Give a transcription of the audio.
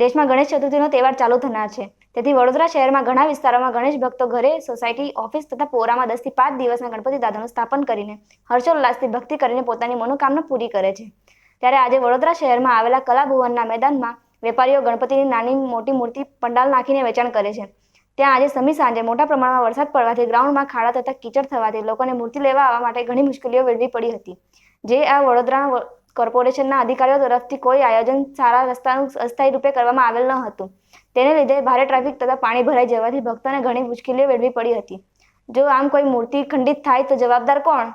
દેશમાં ગણેશ ચતુર્થીનો તહેવાર ચાલુ થનાર છે. તેથી વડોદરા શહેરમાં ઘણા વિસ્તારોમાં ગણેશ ભક્તો ઘરે, સોસાયટી, ઓફિસ તથા પોરામાં દસથી પાંચ દિવસના ગણપતિ દાદાનું સ્થાપન કરીને હર્ષોલ્લાસથી ભક્તિ કરીને પોતાની મનોકામના પૂરી કરે છે. ત્યારે આજે વડોદરા શહેરમાં આવેલા કલાભુવનના મેદાનમાં વેપારીઓ ગણપતિની નાની મોટી મૂર્તિ પંડાલ નાખીને વેચાણ કરે છે. ત્યાં આજે સમી સાંજે મોટા પ્રમાણમાં વરસાદ પડવાથી ગ્રાઉન્ડમાં ખાડા તથા કીચડ થવાથી લોકોને મૂર્તિ લેવા આવવા માટે ઘણી મુશ્કેલીઓ વેડવી પડી હતી. જે આ વડોદરા કોર્પોરેશનના અધિકારીઓ તરફથી કોઈ આયોજન સારા રસ્તાનું અસ્થાયી રૂપે કરવામાં આવેલ ન હતું. તેને લીધે ભારે ટ્રાફિક તથા પાણી ભરાઈ જવાથી ભક્તોને ઘણી મુશ્કેલીઓ વેઠવી પડી હતી. જો આમ કોઈ મૂર્તિ ખંડિત થાય તો જવાબદાર કોણ?